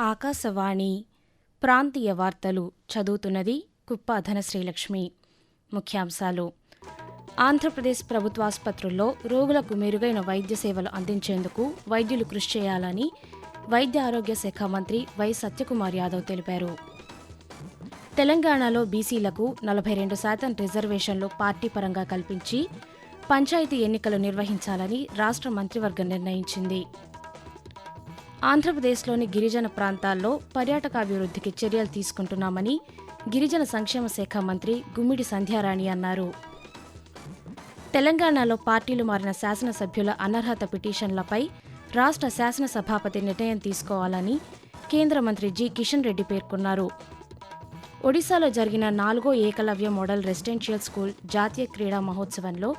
ఆకాశవాణి ప్రాంతీయ వార్తలు చదువుతున్నది కుప్ప ధనశ్రీలక్ష్మి ముఖ్యాంశాలు. ఆంధ్రప్రదేశ్ ప్రభుత్వాసుపత్రుల్లో రోగులకు మెరుగైన వైద్య సేవలు అందించేందుకు వైద్యులు కృషి చేయాలని వైద్య ఆరోగ్య శాఖ మంత్రి వై సత్యకుమార్ యాదవ్ తెలిపారు. తెలంగాణలో బీసీలకు నలభై రెండు శాతం రిజర్వేషన్లు పార్టీ పరంగా కల్పించి పంచాయతీ ఎన్నికలు నిర్వహించాలని రాష్ట్ర మంత్రివర్గం నిర్ణయించింది. ఆంధ్రప్రదేశ్లోని గిరిజన ప్రాంతాల్లో పర్యాటకాభివృద్ధికి చర్యలు తీసుకుంటున్నామని గిరిజన సంక్షేమ శాఖ మంత్రి గుమ్మిడి సంధ్యారాణి అన్నారు. తెలంగాణలో పార్టీలు మారిన శాసనసభ్యుల అనర్హత పిటిషన్లపై రాష్ట్ర శాసనసభాపతి నిర్ణయం తీసుకోవాలని కేంద్ర మంత్రి జి కిషన్ రెడ్డి పేర్కొన్నారు. ఒడిశాలో జరిగిన నాలుగో ఏకలవ్య మోడల్ రెసిడెన్షియల్ స్కూల్ జాతీయ క్రీడా మహోత్సవంలో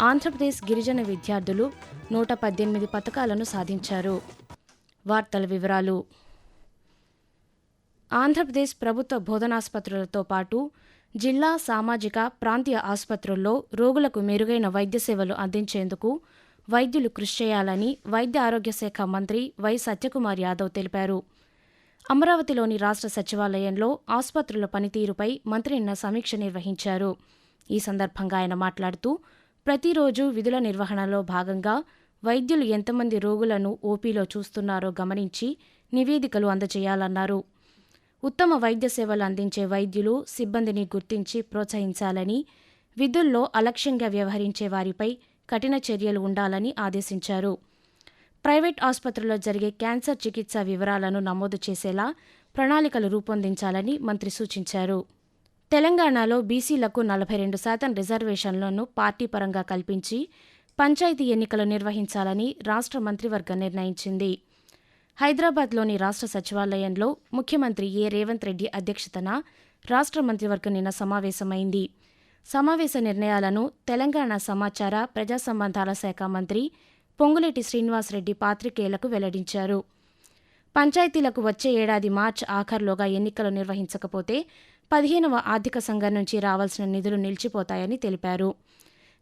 ఆంధ్రప్రదేశ్ గిరిజన విద్యార్థులు నూట పద్దెనిమిది పథకాలను సాధించారు. వార్తల వివరాలు. ఆంధ్రప్రదేశ్ ప్రభుత్వ బోధనాసుపత్రులతో పాటు జిల్లా సామాజిక ప్రాంతీయ ఆసుపత్రుల్లో రోగులకు మెరుగైన వైద్య సేవలు అందించేందుకు వైద్యులు కృషి చేయాలని వైద్య ఆరోగ్య శాఖ మంత్రి వై సత్యకుమార్ యాదవ్ తెలిపారు. అమరావతిలోని రాష్ట్ర సచివాలయంలో ఆసుపత్రుల పనితీరుపై మంత్రి నిన్న సమీక్ష నిర్వహించారు. ఈ సందర్భంగా ఆయన మాట్లాడుతూ ప్రతిరోజు విధుల నిర్వహణలో భాగంగా వైద్యులు ఎంతమంది రోగులను ఓపీలో చూస్తున్నారో గమనించి నివేదికలు అందజేయాలన్నారు. ఉత్తమ వైద్య సేవలు అందించే వైద్యులు సిబ్బందిని గుర్తించి ప్రోత్సహించాలని విధుల్లో అలక్ష్యంగా వ్యవహరించే వారిపై కఠిన చర్యలు ఉండాలని ఆదేశించారు. ప్రైవేట్ ఆసుపత్రుల్లో జరిగే క్యాన్సర్ చికిత్స వివరాలను నమోదు చేసేలా ప్రణాళికలు రూపొందించాలని మంత్రి సూచించారు. తెలంగాణలో బీసీలకు నలభై రెండు శాతం రిజర్వేషన్లను పార్టీ పరంగా కల్పించి పంచాయతీ ఎన్నికలు నిర్వహించాలని రాష్ట్ర మంత్రివర్గం నిర్ణయించింది. హైదరాబాద్లోని రాష్ట్ర సచివాలయంలో ముఖ్యమంత్రి ఏ. రేవంత్ రెడ్డి అధ్యక్షతన రాష్ట్ర మంత్రివర్గం నిన్న సమావేశమైంది. సమావేశ నిర్ణయాలను తెలంగాణ సమాచార ప్రజా సంబంధాల శాఖ మంత్రి పొంగులేటి శ్రీనివాసరెడ్డి పాత్రికేయులకు వెల్లడించారు. పంచాయతీలకు వచ్చే ఏడాది మార్చి ఆఖరులోగా ఎన్నికలు నిర్వహించకపోతే పదిహేనవ ఆర్థిక సంఘం నుంచి రావాల్సిన నిధులు నిలిచిపోతాయని తెలిపారు.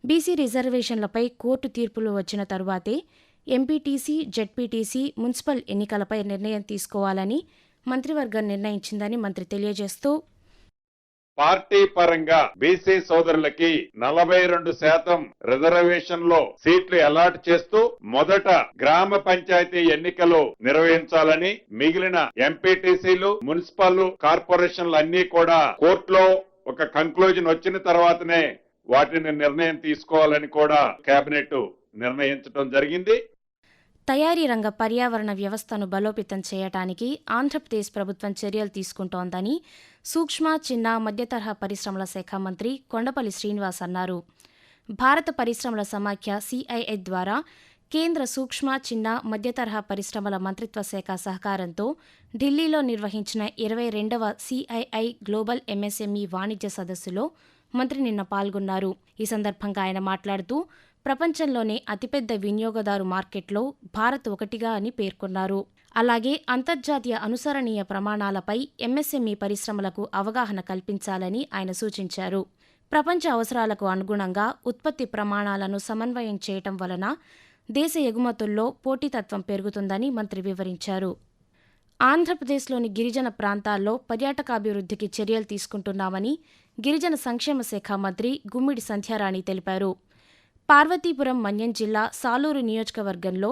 బీసీ రిజర్వేషన్లపై కోర్టు తీర్పులు వచ్చిన తరువాతే ఎంపీటీసీ జెడ్పీటీసీ మున్సిపల్ ఎన్నికలపై నిర్ణయం తీసుకోవాలని మంత్రివర్గం నిర్ణయించిందని మంత్రి తెలియజేస్తూ పార్టీ పరంగా బీసీ సోదరులకి నలభై రెండు శాతం రిజర్వేషన్లో సీట్లు అలాట్ చేస్తూ మొదట గ్రామ పంచాయతీ ఎన్నికలు నిర్వహించాలని మిగిలిన ఎంపీటీసీలు మున్సిపల్ కార్పొరేషన్లు అన్ని కూడా కోర్టులో ఒక కంక్లూజన్ వచ్చిన తర్వాతనే వాటిని నిర్ణయం తీసుకోవాలని కూడా కేబినెట్ నిర్ణయించడం జరిగింది. తయారీ రంగ పర్యావరణ వ్యవస్థను బలోపేతం చేయటానికి ఆంధ్రప్రదేశ్ ప్రభుత్వం చర్యలు తీసుకుంటోందని సూక్ష్మ చిన్న మధ్యతరహా పరిశ్రమల శాఖ మంత్రి కొండపల్లి శ్రీనివాస్ అన్నారు. భారత పరిశ్రమల సమాఖ్య సిఐఐ ద్వారా కేంద్ర సూక్ష్మ చిన్న మధ్యతరహా పరిశ్రమల మంత్రిత్వ శాఖ సహకారంతో ఢిల్లీలో నిర్వహించిన ఇరవై రెండవ సిఐఐ గ్లోబల్ ఎంఎస్ఎంఈ వాణిజ్య సదస్సులో మంత్రి నిన్న పాల్గొన్నారు. ఈ సందర్భంగా ఆయన మాట్లాడుతూ ప్రపంచంలోనే అతిపెద్ద వినియోగదారు మార్కెట్లో భారత్ ఒకటిగా అని పేర్కొన్నారు. అలాగే అంతర్జాతీయ అనుసరణీయ ప్రమాణాలపై ఎంఎస్ఎంఈ పరిశ్రమలకు అవగాహన కల్పించాలని ఆయన సూచించారు. ప్రపంచ అవసరాలకు అనుగుణంగా ఉత్పత్తి ప్రమాణాలను సమన్వయం చేయటం వలన దేశ ఎగుమతుల్లో పోటీతత్వం పెరుగుతుందని మంత్రి వివరించారు. ఆంధ్రప్రదేశ్లోని గిరిజన ప్రాంతాల్లో పర్యాటకాభివృద్ధికి చర్యలు తీసుకుంటున్నామని గిరిజన సంక్షేమ శాఖ మంత్రి గుమ్మిడి సంధ్యారాణి తెలిపారు. పార్వతీపురం మన్యం జిల్లా సాలూరు నియోజకవర్గంలో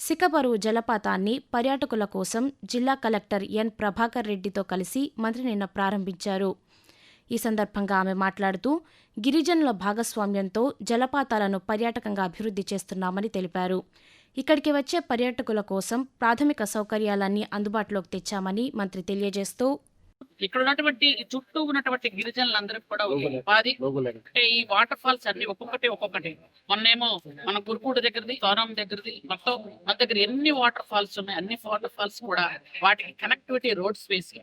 సికపరువు జలపాతాన్ని పర్యాటకుల కోసం జిల్లా కలెక్టర్ ఎన్ ప్రభాకర్ రెడ్డితో కలిసి మంత్రి నిన్న ప్రారంభించారు. ఈ సందర్భంగా ఆమె మాట్లాడుతూ గిరిజనుల భాగస్వామ్యంతో జలపాతాలను పర్యాటకంగా అభివృద్ధి చేస్తున్నామని తెలిపారు. ఇక్కడికి వచ్చే పర్యాటకుల కోసం ప్రాథమిక సౌకర్యాలన్నీ అందుబాటులోకి తెచ్చామని మంత్రి తెలియజేస్తూ ఇక్కడ ఉన్నటువంటి చుట్టూ ఉన్నటువంటి గిరిజనులందరికీ కూడా ఒక ఉపాధి. అంటే ఈ వాటర్ ఫాల్స్ అన్ని ఒక్కొక్కటి ఒక్కొక్కటి. మొన్నేమో మన గురుకూడు దగ్గరది సోనం దగ్గరది మొత్తం మన దగ్గర ఎన్ని వాటర్ ఫాల్స్ ఉన్నాయి అన్ని వాటర్ ఫాల్స్ కూడా వాటికి కనెక్టివిటీ రోడ్స్ వేసి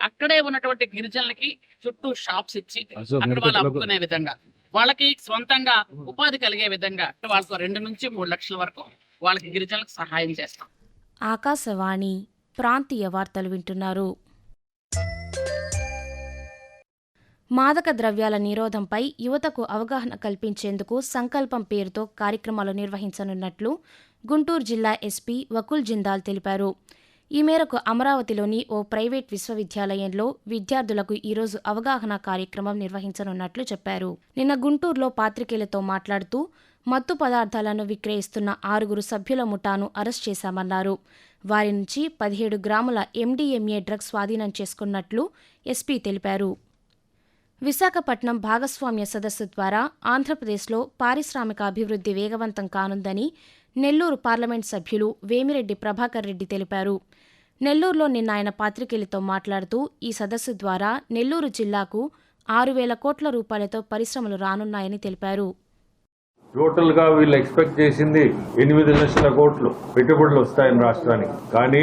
అక్కడే ఉన్నటువంటి గిరిజనులకి చుట్టూ షాప్స్ ఇచ్చి అక్కడ వాళ్ళు అమ్ముకునే విధంగా వాళ్ళకి సొంతంగా ఉపాధి కలిగే విధంగా వాళ్ళకు రెండు నుంచి మూడు లక్షల వరకు వాళ్ళకి గిరిజనులకు సహాయం చేస్తాం. ఆకాశవాణి ప్రాంతీయ వార్తలు వింటున్నారు. మాదక ద్రవ్యాల నిరోధంపై యువతకు అవగాహన కల్పించేందుకు సంకల్పం పేరుతో కార్యక్రమాలు నిర్వహించనున్నట్లు గుంటూరు జిల్లా ఎస్పీ వకుల్ జిందాల్ తెలిపారు. ఈ మేరకు అమరావతిలోని ఓ ప్రైవేట్ విశ్వవిద్యాలయంలో విద్యార్థులకు ఈరోజు అవగాహన కార్యక్రమం నిర్వహించనున్నట్లు చెప్పారు. నిన్న గుంటూరులో పాత్రికేయులతో మాట్లాడుతూ మత్తు పదార్థాలను విక్రయిస్తున్న ఆరుగురు సభ్యుల ముఠాను అరెస్ట్ చేశామన్నారు. వారి నుంచి పదిహేడు గ్రాముల ఎండీఎంఏ డ్రగ్స్ స్వాధీనం చేసుకున్నట్లు ఎస్పీ తెలిపారు. విశాఖపట్నం భాగస్వామ్య సదస్సు ద్వారా ఆంధ్రప్రదేశ్లో పారిశ్రామిక అభివృద్ధి వేగవంతం కానుందని నెల్లూరు పార్లమెంట్ సభ్యులు వేమిరెడ్డి ప్రభాకర్ రెడ్డి తెలిపారు. నెల్లూరులో నిన్న ఆయన పాత్రికేయులతో మాట్లాడుతూ ఈ సదస్సు ద్వారా నెల్లూరు జిల్లాకు ఆరు వేల కోట్ల రూపాయలతో పరిశ్రమలు రానున్నాయని తెలిపారు. టోటల్గా వీళ్ళు ఎక్స్పెక్ట్ చేసింది ఎనిమిది లక్షల కోట్లు పెట్టుబడులు వస్తాయని రాష్ట్రానికి. కానీ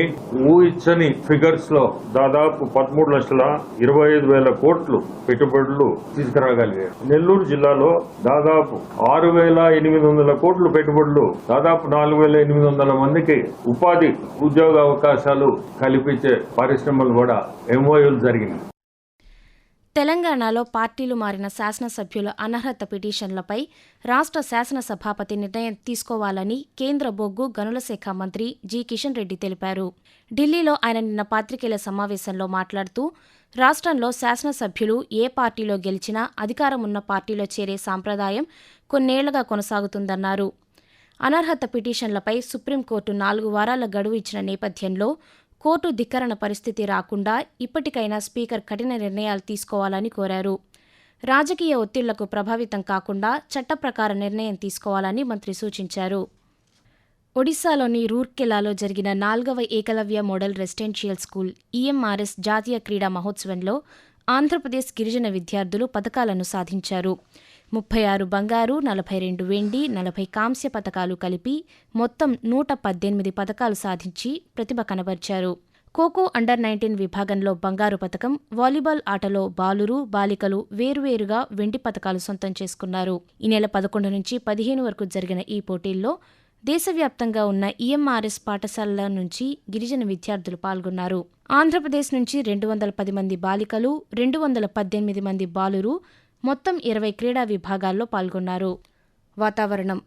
ఊహించని ఫిగర్స్లో దాదాపు పదమూడు లక్షల ఇరవై ఐదు వేల కోట్లు పెట్టుబడులు తీసుకురాగలిగారు. నెల్లూరు జిల్లాలో దాదాపు ఆరు వేల ఎనిమిది వందల కోట్లు పెట్టుబడులు దాదాపు నాలుగు వేల ఎనిమిది వందల మందికి ఉపాధి ఉద్యోగ అవకాశాలు కల్పించే పరిశ్రమలు కూడా ఎంఓయూలు జరిగినాయి. తెలంగాణలో పార్టీలు మారిన శాసనసభ్యుల అనర్హత పిటిషన్లపై రాష్ట్ర శాసనసభాపతి నిర్ణయం తీసుకోవాలని కేంద్ర బొగ్గు గనుల శాఖ మంత్రి జి. కిషన్ రెడ్డి తెలిపారు. ఢిల్లీలో ఆయన నిన్న పాత్రికేయుల సమావేశంలో మాట్లాడుతూ రాష్ట్రంలో శాసనసభ్యులు ఏ పార్టీలో గెలిచినా అధికారం ఉన్న పార్టీలో చేరే సాంప్రదాయం కొన్నేళ్ళుగా కొనసాగుతుందన్నారు. అనర్హత పిటిషన్లపై సుప్రీంకోర్టు నాలుగు వారాల గడువు ఇచ్చిన నేపథ్యంలో కోర్టు ధిక్కరణ పరిస్థితి రాకుండా ఇప్పటికైనా స్పీకర్ కఠిన నిర్ణయాలు తీసుకోవాలని కోరారు. రాజకీయ ఒత్తిళ్ళకు ప్రభావితం కాకుండా చట్టప్రకార నిర్ణయం తీసుకోవాలని మంత్రి సూచించారు. ఒడిశాలోని రూర్కెలాలో జరిగిన నాల్గవ Eklavya model residential school EMRS జాతీయ క్రీడా మహోత్సవంలో ఆంధ్రప్రదేశ్ గిరిజన విద్యార్థులు పథకాలను సాధించారు. ముప్పై ఆరు బంగారు నలభై రెండు వెండి నలభై కాంస్య పథకాలు కలిపి మొత్తం నూట పద్దెనిమిది పథకాలు సాధించి ప్రతిభ కనబర్చారు. ఖోఖో అండర్ నైన్టీన్ విభాగంలో బంగారు పథకం వాలీబాల్ ఆటలో బాలురు బాలికలు వేరువేరుగా వెండి పథకాలు సొంతం చేసుకున్నారు. ఈ నెల పదకొండు నుంచి పదిహేను వరకు జరిగిన ఈ పోటీల్లో దేశవ్యాప్తంగా ఉన్న ఈఎంఆర్ఎస్ పాఠశాలల నుంచి గిరిజన విద్యార్థులు పాల్గొన్నారు. ఆంధ్రప్రదేశ్ నుంచి రెండు వందల పది మంది బాలికలు రెండు వందల పద్దెనిమిది మంది బాలురు మొత్తం ఇరవై క్రీడా విభాగాల్లో పాల్గొన్నారు. వాతావరణం.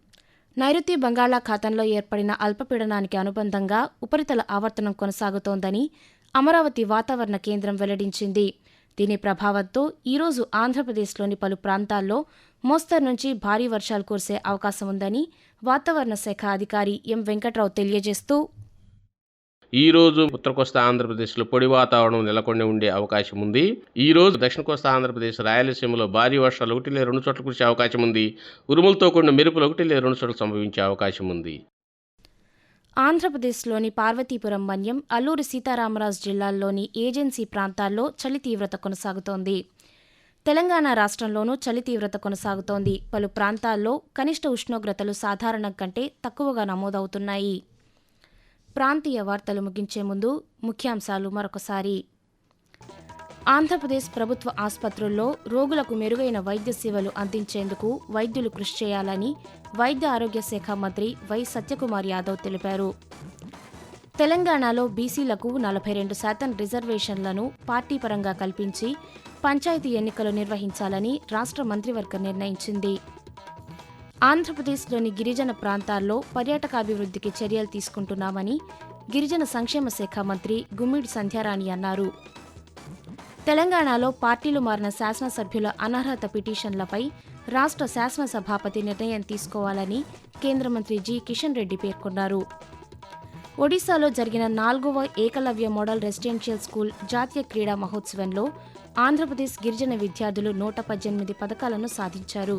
నైరుతి బంగాళాఖాతంలో ఏర్పడిన అల్పపీడనానికి అనుబంధంగా ఉపరితల ఆవర్తనం కొనసాగుతోందని అమరావతి వాతావరణ కేంద్రం వెల్లడించింది. దీని ప్రభావంతో ఈరోజు ఆంధ్రప్రదేశ్లోని పలు ప్రాంతాల్లో మోస్తరు నుంచి భారీ వర్షాలు కురిసే అవకాశం ఉందని వాతావరణ శాఖ అధికారి ఎం వెంకట్రావు తెలియజేస్తూ ఈ రోజు ఉత్తర కోస్తా ఆంధ్రప్రదేశ్లో పొడి వాతావరణం నెలకొని ఉండే అవకాశం ఉంది. ఈ రోజు దక్షిణ కోస్తా ఆంధ్రప్రదేశ్ రాయలసీమలో భారీ వర్షాలు ఒకటి లేదా రెండు చోట్ల కురిసే అవకాశం ఉంది. ఉరుములతో కూడిన మెరుపులు ఒకటి లేదా రెండు చోట్ల సంభవించే అవకాశం ఉంది. ఆంధ్రప్రదేశ్లోని పార్వతీపురం మన్యం అల్లూరి సీతారామరాజు జిల్లాల్లోని ఏజెన్సీ ప్రాంతాల్లో చలి తీవ్రత కొనసాగుతోంది. తెలంగాణ రాష్ట్రంలోనూ చలి తీవ్రత కొనసాగుతోంది. పలు ప్రాంతాల్లో కనిష్ట ఉష్ణోగ్రతలు సాధారణం కంటే తక్కువగా నమోదవుతున్నాయి. ప్రాంతీయ వార్తలు ముగించే ముందు ముఖ్యాంశాలు మరొకసారి. ఆంధ్రప్రదేశ్ ప్రభుత్వ ఆసుపత్రుల్లో రోగులకు మెరుగైన వైద్య సేవలు అందించేందుకు వైద్యులు కృషి చేయాలని వైద్య ఆరోగ్య శాఖ మంత్రి వై సత్యకుమార్ యాదవ్ తెలిపారు. తెలంగాణలో బీసీలకు నలభై రెండు శాతం రిజర్వేషన్లను పార్టీ పరంగా కల్పించి పంచాయతీ ఎన్నికలు నిర్వహించాలని రాష్ట్ర మంత్రివర్గం నిర్ణయించింది. ఆంధ్రప్రదేశ్లోని గిరిజన ప్రాంతాల్లో పర్యాటకాభివృద్ధికి చర్యలు తీసుకుంటున్నామని గిరిజన సంక్షేమ శాఖ మంత్రి గుమ్మిడి సంధ్యారాణి అన్నారు. తెలంగాణలో పార్టీలు మారిన శాసనసభ్యుల అనర్హత పిటిషన్లపై రాష్ట్ర శాసనసభాపతి నిర్ణయం తీసుకోవాలని కేంద్ర మంత్రి జి. కిషన్ రెడ్డి పేర్కొన్నారు. ఒడిశాలో జరిగిన నాలుగవ ఏకలవ్య మోడల్ రెసిడెన్షియల్ స్కూల్ జాతీయ క్రీడా మహోత్సవంలో ఆంధ్రప్రదేశ్ గిరిజన విద్యార్థులు నూట పద్దెనిమిది పథకాలను సాధించారు.